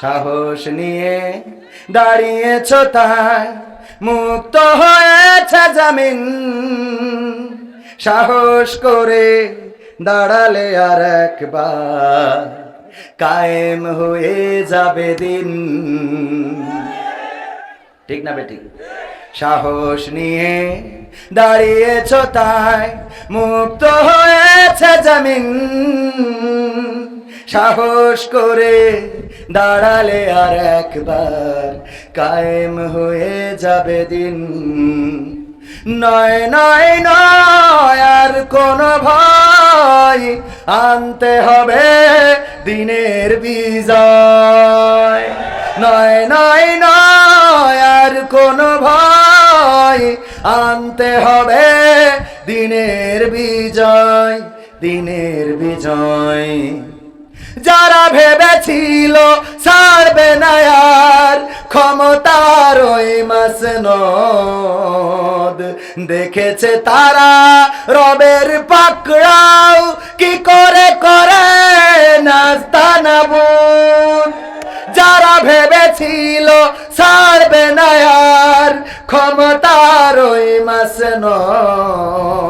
সাহস নিয়ে দাঁড়িয়েছ তাই। মুক্ত হয়েছে জামিন। সাহস করে দাঁড়ালে আর একবার। কায়েম হয়ে যাবে দিন। ঠিক না বেটি? সাহস নিয়ে দাঁড়িয়েছ তাই। মুক্ত হয়েছে জমিন। সাহস করে দাঁড়ালে আর একবার কায়েম হয়ে যাবে দিন। নয় নয় নয়, আর কোন ভয় আনতে হবে দিনের বিজয়। নয় নয় নয়, আর কোন ভয় আনতে হবে দিনের বিজয় দিনের বিজয়। যারা ভেবেছিল ছাড়বে না আর ক্ষমতার ওই মাস নদ দেখেছে তারা রবের পাকড়াও কি করে করে নাস্তা নাবুন যারা ভেবেছিল ছাড়বে না আর ক্ষমতার ওই মাস নদ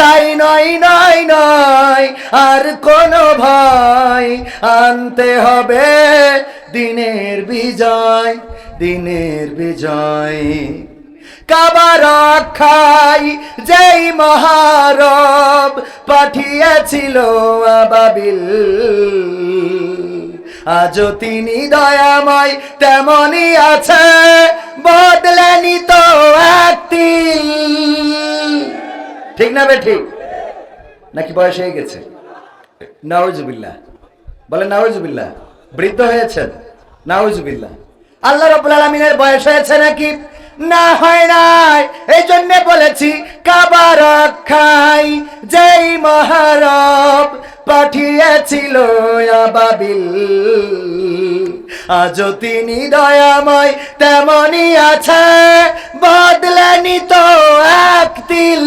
তাই নয় নয় নয়, আর কোনো ভয়। আনতে হবে দিনের বিজয় দিনের বিজয়। কাবার খাই যেই মহারব পাঠিয়েছিল আবাবিল আজ তিনি দয়াময় তেমনই আছে বদলেনি তো এক তিল। ঠিক না বে, ঠিক? নাকি বয়স হয়ে গেছে? নাউজুবিল্লাহ। বলে নাউজুবিল্লাহ। বৃদ্ধ হয়েছেন? নাউজুবিল্লাহ। আল্লাহ রব্বুল আলমিনের বয়স হয়েছে নাকি? না, হয় নাই। এই জন্য বলেছি কাবার খাই যেই মহারব পাঠিয়েছিল আবাবিল, আজও তিনি দয়াময় তেমনই আছে বদলেনি তো এক তিল।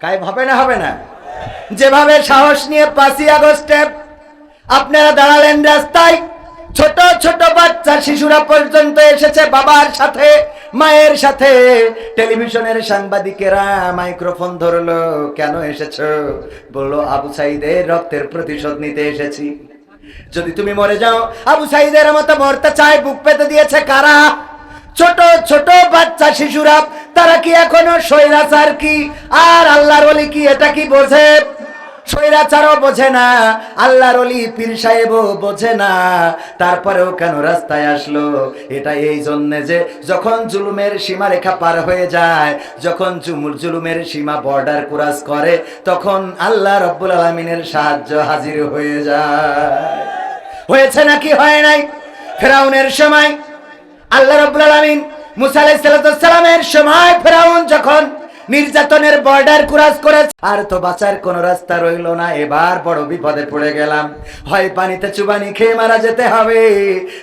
কায়েম হবে না হবে না। যেভাবে সাহস নিয়ে পাঁচই আগস্টে আপনারা দাঁড়ালেন রাস্তায়, ছোট ছোট বাচ্চা শিশুরা পর্যন্ত এসেছে বাবার সাথে, মায়ের সাথে। টেলিভিশনের সাংবাদিকেরা মাইক্রোফোন ধরলো, কেন এসেছ? বলল, আবু সাইদের রক্তের প্রতিশোধ নিতে এসেছি। যদি তুমি মরে যাও, আবু সাইদের মতো মরতে চায়, বুক পেতে দিয়েছে কারা? ছোট ছোট বাচ্চা শিশুরা তারা কি এখনও স্বৈরাচার কি? আর আল্লাহর ওলি কি এটা কি বোঝে? স্বৈরাচারও বোঝে না, আল্লাহর অলি পীর সাহেবও বোঝে না। তারপরেও কেন রাস্তায় আসলো? এটা এই জন্যে যে যখন জুলুমের সীমারেখা পার হয়ে যায়, যখন জুলুমের সীমা বর্ডার ক্রাস করে, তখন আল্লাহ রব্বুল আলমিনের সাহায্য হাজির হয়ে যায়। হয়েছে নাকি হয় নাই? ফেরাউনের সময় আল্লাহ রব্বুল আলমিন মুসা আলাইহিস সালামের সময় ফেরাউন যখন নির্যাতনের বর্ডার করেছে, আর তো বাঁচার রাস্তা রইল না, এবার বড় বিপদে পড়ে গেলাম। হয় পানিতে চুবানি খেয়ে মারা যেতে হবে,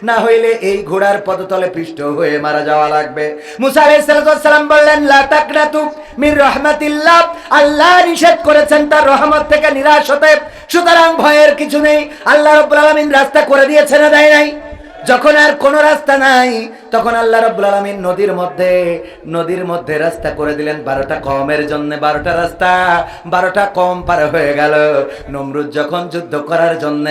না হইলে এই ঘোড়ার পদতলে পৃষ্ঠ হয়ে মারা যাওয়া লাগবে। মুসা বললেন মির রাহমাতিল্লাহ। আল্লাহ নিষেধ করেছেন তার রহমত থেকে নিরাশ হতে। সুতরাং ভয়ের কিছু নেই। আল্লাহ রাব্বুল আলামিন রাস্তা করে দিয়েছে না, দেয় নাই। যখন আর কোনো রাস্তা নাই, তখন আল্লাহ রব্বুল আলমিন নদীর মধ্যে নদীর মধ্যে রাস্তা করে দিলেন। বারোটা কমের জন্য বারোটা রাস্তা, বারোটা কম পার হয়ে গেল। নমরুদ যখন যুদ্ধ করার জন্য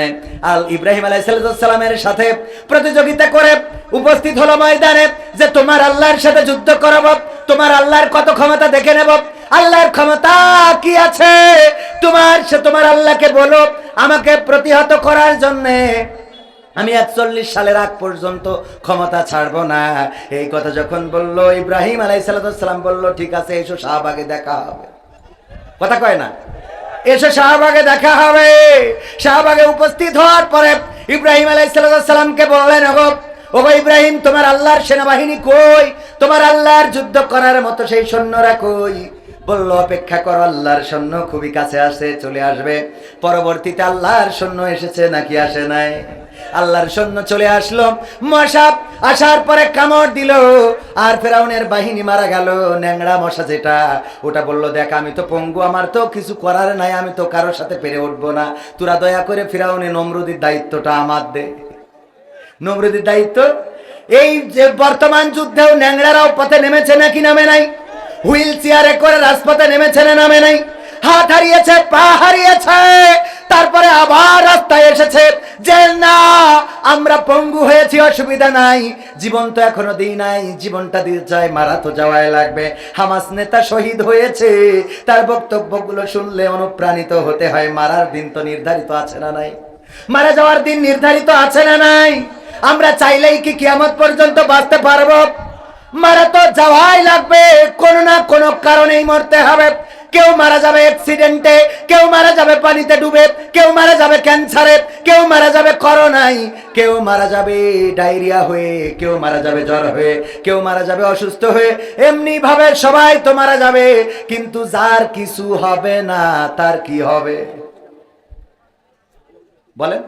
আল ইব্রাহিম আলাইসালামের সাথে প্রতিযোগিতা করে উপস্থিত হলো ময়দানে, যে তোমার আল্লাহর সাথে যুদ্ধ করাব, তোমার আল্লাহর কত ক্ষমতা দেখে নেব? আল্লাহর ক্ষমতা কি আছে? তোমার সে তোমার আল্লাহকে বলো, আমাকে প্রতিহত করার জন্যে আমি একচল্লিশ সালের আগ পর্যন্ত ক্ষমতা ছাড়বো না। এই কথা যখন বলল, ইব্রাহিম আলাই সালাম বলল, ঠিক আছে, এসো শাহবাগে দেখা হবে। কথা কয় না? এসো শাহবাগে দেখা হবে। শাহবাগে উপস্থিত হওয়ার পরে ইব্রাহিম আলাই সালামকে বললেন, ওগো ওগো ইব্রাহিম, তোমার আল্লাহর সেনাবাহিনী কই? তোমার আল্লাহর যুদ্ধ করার মতো সেই সৈন্যরা কই? বলল, অপেক্ষা করো, আল্লাহর সৈন্য খুবই কাছে আসে, চলে আসবে। পরবর্তীতে আল্লাহর সৈন্য এসেছে, নাকি আসে নাই? আল্লাহর সৈন্য চলে আসলো। মশাপ আসার পরে কামড় দিল, আর ফেরাউনের বাহিনী মারা গেল। ন্যাংড়া মশা যেটা, ওটা বলল, দেখ, আমি তো পঙ্গু, আমার তো কিছু করার নাই, আমি তো কারোর সাথে পেরে উঠবো না। তোরা দয়া করে ফেরাউনে নমরুদির দায়িত্বটা আমার দে। নমরুদির দায়িত্ব? এই যে বর্তমান যুদ্ধেও ন্যাংড়ারাও পথে নেমেছে নাকি নামে নাই? হুইল চেয়ারে করে রাজপথে নেমেছে না, নামে নাই। হাত হারিয়েছে, পা হারিয়েছে, তারপরে আবার রাস্তায় এসেছে। যে না, আমরা পঙ্গু হয়েছি, অসুবিধা নাই। জীবন তো এখনও দিই নাই, জীবনটা দিয়ে যায় মারা তো যাওয়াই লাগবে। হামাস নেতা শহীদ হয়েছে, তার বক্তব্যগুলো শুনলে অনুপ্রাণিত হতে হয়, মারার দিন তো নির্ধারিত আছে না নাই। মারা যাওয়ার দিন নির্ধারিত আছে না নাই। আমরা চাইলেই কি কিয়ামত পর্যন্ত বাঁচতে পারব? মারা তো যাওয়াই লাগবে। কোনো না কোনো কারণেই মরতে হবে। কেউ মারা যাবে অ্যাক্সিডেন্টে কেউ মারা যাবে পানিতে ডুবে, কেউ মারা যাবে ক্যান্সারে কেউ মারা যাবে করোনায় কেউ মারা যাবে ডায়রিয়া হয়ে, কেউ মারা যাবে জ্বর হয়ে, কেউ মারা যাবে অসুস্থ হয়ে এমনি ভাবে সবাই তো মারা যাবে। কিন্তু যার কিছু হবে না, তার কি হবে? বলেন।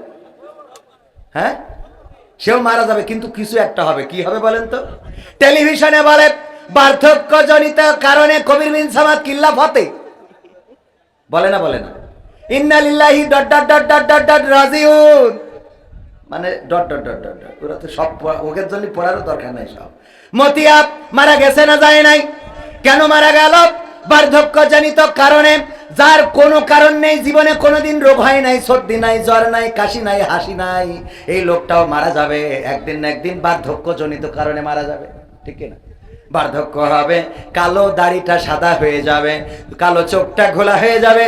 হ্যাঁ? সেও মারা যাবে, কিন্তু কিছু একটা হবে। কি হবে বলেন তো? টেলিভিশনে বলে বার্ধক্যজনিত কারণে কবির বিন সামাদ কিল্লা ফতে। বলে না বলে না। ইন্নালিল্লাহি dot dot dot dot dot dot রাজিউন। মানে dot dot dot dot dot. ওরা তো সব ওদের জন্য পড়ারও দরকার নাই সব। মতিয়াব মারা গেছে না যায় নাই? কেন মারা গেল? বার্ধক্যজনিত কারণে, যার কোনো কারণ নেই, জীবনে কোনোদিন রোগ হয় নাই, সর্দি নাই, জ্বর নাই, কাশি নাই, হাসি নাই, এই লোকটাও মারা যাবে, একদিন না একদিন বার্ধক্যজনিত কারণে মারা যাবে, ঠিক না বার্ধক্য হবে, কালো দাড়িটা সাদা হয়ে যাবে, কালো চোখটা ঘোলা হয়ে যাবে